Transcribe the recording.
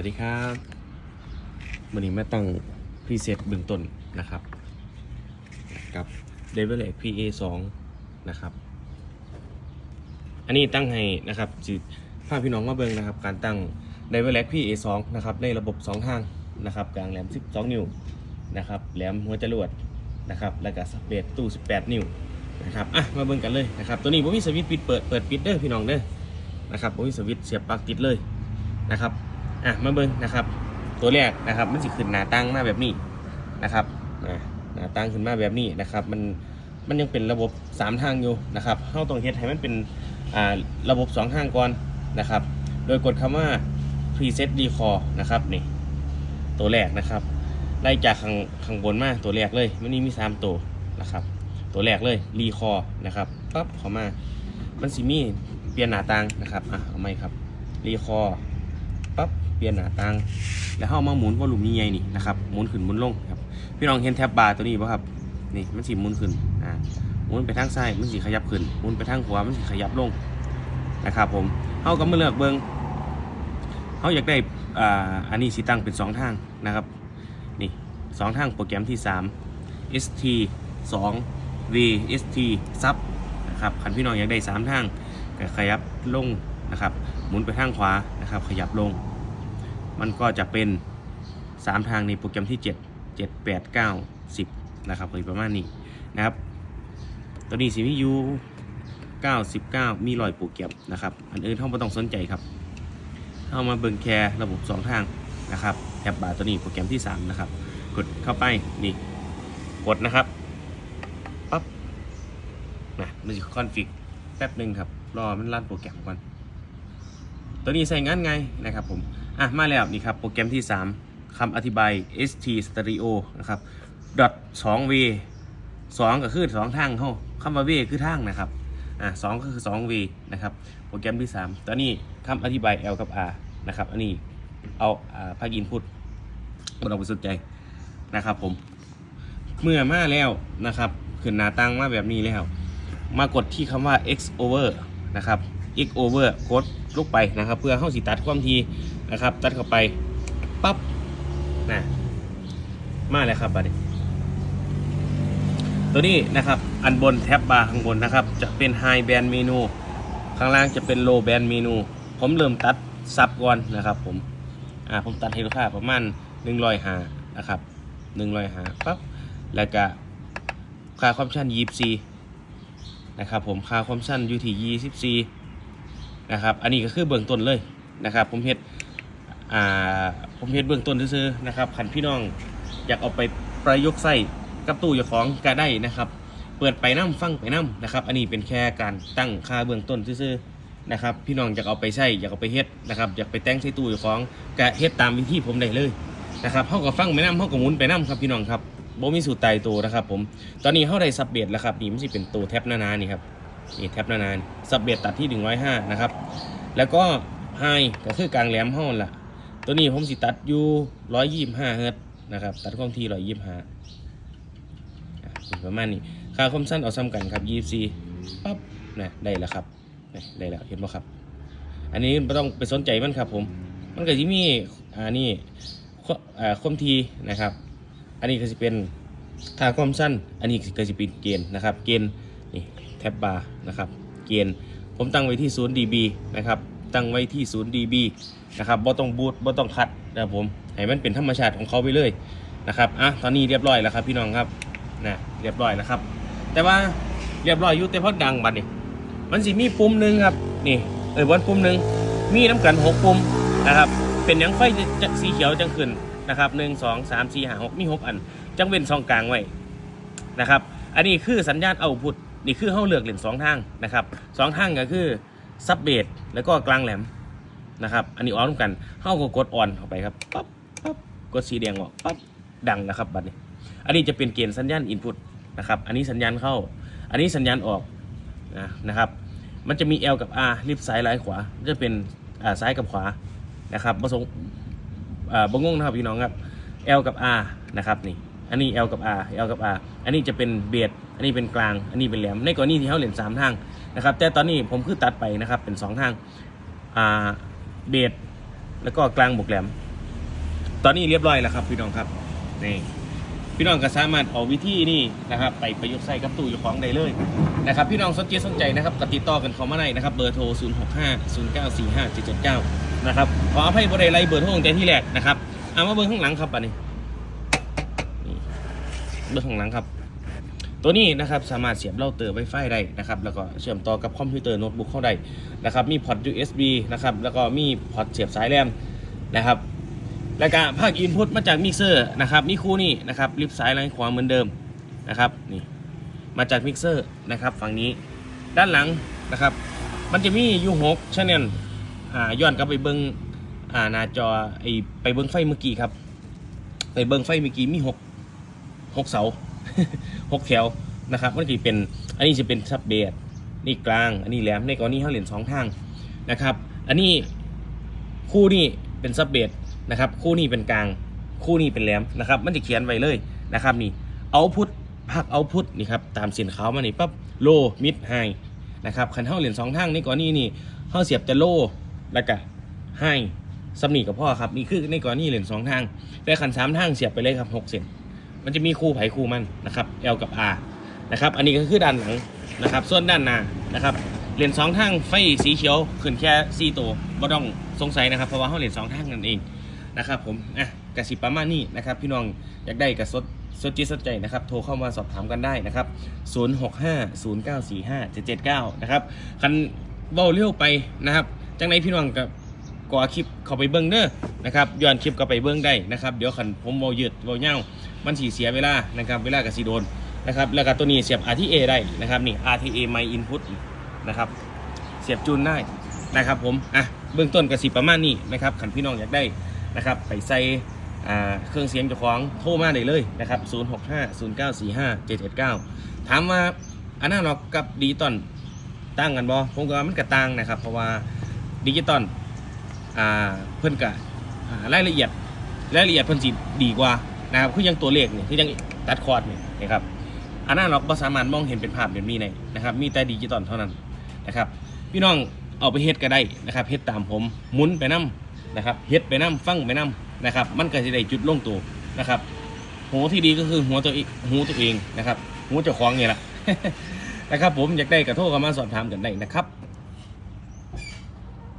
วัสดีครับวันนี้มาตั้งพรีเซตเบื้องต้นนะครับ กับ d e v i l e PA 2นะครับ อันนี้ตั้งให้นะครับจิภาพพี่น้องมาเบิ่งนะครับ การตั้ง d e v i l e PA 2นะครับ ในระบบ 2 ทางนะครับ กลางแหลม 12 นิ้วนะครับ แหลมหัวจรวดนะครับ แล้วก็สเปซตู้ 18 นิ้วนะครับ อะ มาเบิ่งกันเลยนะครับ ตัวนี้ผมมีสวิตช์ปิดเปิด เปิดปิดเด้อพี่น้องเด้อนะครับผมมีสวิตช์เสียบปลั๊กติดเลยนะครับ อะมาเบิ่งนะครับ ตัวแรกนะครับ มันสิขึ้นหน้าตั้งมาแบบนี้นะครับหน้าตั้งขึ้นมาแบบนี้นะครับ มันมันยังเป็นระบบ 3 ทางอยู่นะครับเฮาต้องเฮ็ดให้มันเป็นอ่าระบบ 2 ทางก่อนนะครับ โดยกดคำว่า preset recall นะครับนี่ตัวแรกนะครับ ไล่จากข้างข้างบนมาตัวแรกเลยมันนี่มี 3 ตัวนะครับ ตัวแรกเลย recall นะครับปั๊บเข้ามา มันสิมีเปลี่ยนหน้าตั้งนะครับอะเอาไหมครับ recall ปั๊บ เปลี่ยนหน้าตั้งแล้วเข้ามาหมุนวอลลุ่มใหญ่ๆนี่นะครับหมุนขึ้นหมุนลงครับพี่น้องเห็นแท็บบาร์ตัวนี้ป่ะครับนี่มันสิหมุนขึ้นอ่าหมุนไปทางซ้ายมันสิขยับขึ้นหมุนไปทางขวามันสิขยับลงนะครับผมเข้าก็มาเลือกเบิงเขาอยากได้อ่าอันนี้สิตั้งเป็นสองทางนะครับนี่สองทางโปรแกรมที่ 3 ST 2 V ST sub นะครับคันพี่น้องอยากได้สามทางก็ขยับลงนะครับหมุนไปทางขวานะครับขยับลง มันก็จะเป็น 3 ทางในโปรแกรมที่ 7 7 8 9 10 นะครับประมาณนี้นะครับ ตัวนี้สิมีอยู่99 มีรอยโปรแกรมนะครับ อันอื่นท่องไม่ต้องสนใจครับ เข้ามาเบิ่งแคร์ระบบ 2 ทางนะครับแท็บาร์ตัวนี้โปรแกรมที่ 3 นะครับ กดเข้าไปนี่กดนะครับปั๊บนะมันจะคอนฟิกแป๊บหนึ่งครับ รอมันรันโปรแกรมก่อน ตัวนี้ใส่งานไงนะครับผม อะมาแล้วนี่ครับโปรแกรมที่ 3คำอธิบาย st stereo นะครับ dot 2 v 2 ก็คือ 2 ทางเท่าคำว่า v คือทางนะครับอะ2ก็คือ 2 v นะครับโปรแกรมที่ 3ตัวนี้คำอธิบาย l กับ r นะครับ อันนี้เอาอ่าภาคอินพุตไม่ต้องไปสนใจนะครับผม เมื่อมาแล้วนะครับขึ้นหน้าตั้งมาแบบนี้แล้ว มากดที่คำว่า x over นะครับ x over กดลูกไปนะครับ เพื่อเข้าสิตัดความที นะครับ ตัดเข้าไปปั๊บนะมาแล้วครับบัดนี้ตัวนี้นะครับอันบนแท็บบาร์ข้างบนนะครับ จะเป็น high band menu ข้างล่างจะเป็น low band menu ผมเริ่มตัดซับก่อนนะครับ ผมอ่าผมตัดให้ลูกค้าประมาณ100หานะครับ100หาปั๊บแล้วก็ค่าความชัน24นะครับ ผมค่าความชันอยู่ที่24นะครับ อันนี้ก็คือเบื้องต้นเลยนะครับ ผมเฮ็ด อ่าผมเฮ็ดเบื้องต้นซื่อๆนะครับคันพี่น้องอยากเอาไปประยุกต์ใส่กับตู้เจ้าของก็ได้นะครับ เปิดไปน้ำฟังไปน้ำนะครับ อันนี้เป็นแค่การตั้งค่าเบื้องต้นซื่อๆนะครับ พี่น้องอยากเอาไปใช้อยากเอาไปเฮ็ดนะครับอยากไปแต่งใส่ตู้เจ้าของก็เฮ็ดตามวิธีผมได้เลยนะครับเฮาก็ฟังไปน้ำเฮาก็หมุนไปน้ำครับพี่น้องครับโบมีสูตรตายตัวนะครับผมตอนนี้เฮาได้ซับเบสแล้วครับนี่มันสิเป็นตัวแท็บหนาๆนี่ครับนี่แท็บนาๆซับเบสตัดที่ 105 นะครับ แล้วก็ไฮก็คือกลางแหลมเฮานั่นล่ะ ตัวนี้ผมสิตัดอยู่125เฮิรต์นะครับ ตัดความถี่125อะประมาณนี้ ค่าคมสั้นเอาซ้ำกันครับ24ปั๊บนะได้แล้วครับได้แล้วเห็นไหมครับ อันนี้ไม่ต้องไปสนใจมันครับ ผม มันก็จะมีอ่านี่ควอ่าความถี่นะครับ อันนี้ก็จะเป็นค่าความสั้น อันนี้ก็จะเป็นเกณฑ์นะครับ เกณฑ์นี่แท็บบาร์นะครับ เกณฑ์ผมตั้งไว้ที่0 dB นะครับ ตั้งไว้ที่0 dB นะครับบ่ต้องบูตบ่ต้องคัดนะครับผมให้มันเป็นธรรมชาติของเขาไปเลยนะครับอะตอนนี้เรียบร้อยแล้วครับพี่น้องครับนะเรียบร้อยแล้วครับ แต่ว่าเรียบร้อยอยู่แต่พอดังบัดนี่มันสิมีปุ่มหนึ่งครับนี่เออบนปุ่มหนึ่งมีน้ำกันหกปุ่มนะครับเป็นยังไฟจะสีเขียวจังขึ้นนะครับหนึ่งสองสามสี่ห้าหกมีหกอัน จังเว้นช่องกลางไว้นะครับ อันนี้คือสัญญาณเอาพุทนี่คือเข้าเลือกเหรียญสองทางนะครับสองทางก็คือ ซับเบสแล้วก็กลางแหลมนะครับ อันนี้ออนกันเข้าก็กดออนเข้าไปครับปั๊บปั๊บกดสีแดงออกปั๊บดังนะครับบัดนี้ อันนี้จะเป็นเกณฑ์สัญญาณอินพุตนะครับอันนี้สัญญาณเข้า อันนี้สัญญาณออกนะนะครับมันจะมี L กับ R ลิฟต์ซ้ายไลขวาจะเป็นอ่าซ้ายกับขวานะครับประสงค์อ่าบงงนะครับพี่น้องครับ L กับ R นะครับนี่อันนี้ L กับ R L กับ R อันนี้จะเป็นเบสอันนี้เป็นกลาง อันนี้เป็นแหลม ในกรณีที่เขาเล่นสามทาง นะครับ แต่ตอนนี้ผมคือตัดไปนะครับเป็นสองทางอ่าเบสแล้วก็กลางบวกแหลม ตอนนี้เรียบร้อยแล้วครับพี่น้องครับนี่พี่น้องก็สามารถเอาวิธีนี่นะครับ ไปประยุกต์ใส่กับตู้อยู่ของได้เลยนะครับ พี่น้องสนใจสนใจนะครับกติดต่อกันเข้ามาได้นะครับ เบอร์โทร 0 6 5 0 9 4 5 7 7 9 นะครับขออภัยบริไลเบอร์โทรตั้งแต่ที่แรกนะครับเอามาเบอร์ข้างหลังครับอันนี้นี่เบอร์ข้างหลังครับ ตัวนี้นะครับสามารถเสียบเราเตอร์ไวไฟได้นะครับแล้วก็เชื่อมต่อกับคอมพิวเตอร์โน้ตบุ๊กเข้าได้นะครับมีพอร์ต USB นะครับแล้วก็มีพอร์ตเสียบสายแรมนะครับแล้วก็ภาคอินพุตมาจากมิกเซอร์นะครับมีคู่นี่นะครับลิฟซ้ายและขวาเหมือนเดิมนะครับนี่มาจากมิกเซอร์นะครับฝั่งนี้ด้านหลังนะครับ มันจะมียูหกชแนลอ่าย้อนกลับไปเบิ้งอ่าหน้าจอไอไปเบิ้งไฟเมื่อกี้ครับ ไปเบิ้งไฟเมื่อกี้มีหกหกเสา หกแถวนะครับมันจะเป็นอันนี้จะเป็นซับเบสนี่กลาง อันนี้แหลมในกรณีเขาเหรียญสองทางนะครับ อันนี้คู่นี่เป็นซับเบสนะครับ คู่นี้เป็นกลาง คู่นี้เป็นแหลมนะครับ มันจะเขียนไว้เลยนะครับนี่เอาพุทพักเอาพุทนี่ครับตามเส้นขามานี่ปั๊บโลมิดไฮนะครับคันเท่าเหรียญสองทางในกรณีนี่เขาเสียบแต่โลแล้วก็ไฮสำนีกับพ่อครับนี่คือในกรณีเหรียญสองทางแต่คันสามทางเสียบไปเลยครับหกเส้น มันจะมีคู่ไผ่คู่มันนะครับ L กับ R นะครับ อันนี้ก็คือด้านหลังนะครับ ส่วนด้านหน้านะครับเลนสองทางไฟสีเขียวขึ้นแค่สีตัวบ่ต้องสงสัยนะครับ เพราะว่าเขาเลนสองทางนั่นเองนะครับผมอะกสิประมาณนี้นะครับ พี่น้องอยากได้กระสดสดจิตสดใจนะครับ โทรเข้ามาสอบถามกันได้นะครับ 0650945779 นะครับ คันเบ้าเลี้ยวไปนะครับ จังในพี่น้องกับก่อคลิปเข้าไปเบิ้งเด้อนะครับย้อนคลิปก็ไปเบิ้งได้นะครับ เดี๋ยวคันผมเบายืดเบาเงา มันสีเสียเวลานะครับเวลากับสีโดนนะครับแล้วก็ตัวนี้เสียบ RTA ได้นะครับนี่ RTA My Input นะครับเสียบจูนได้นะครับผมอะเบื้องต้นกระสิประมาณนี้นะครับขันพี่น้องอยากได้นะครับไปใส่อ่าเครื่องเสียงเจ้าของโทรมาได้เลยนะครับ0 6 5 0 9 4 5 7 7 9 ถามว่าอันนั้นหรอกกับดิจิตอลต่างกันบ่ผมก็ว่ามันก็ต่างนะครับ เพราะว่าดิจิตอลเพิ่นกะรายละเอียดรายละเอียดเพิ่นสิดีกว่า นะครับคือยังตัวเลขนี่คือยังตัดคอร์ดนี่นะครับอันนั้นเราก็สามารถมองเห็นเป็นภาพแบบนี้ได้นะครับ มีแต่ดิจิตอลเท่านั้นนะครับ พี่น้องเอาไปเฮ็ดก็ได้นะครับเฮ็ดตามผมหมุนไปนํนะครับเฮ็ดไปนํฟังไปนํนะครับ มันก็จะได้จุดลงตัวนะครับหูที่ดีก็คือหัวตัวเองหูตัวเองนะครับหูเจ้าของนี่แหละนะครับผมอยากได้กระโทรเข้ามาสอบถามกันได้นะครับ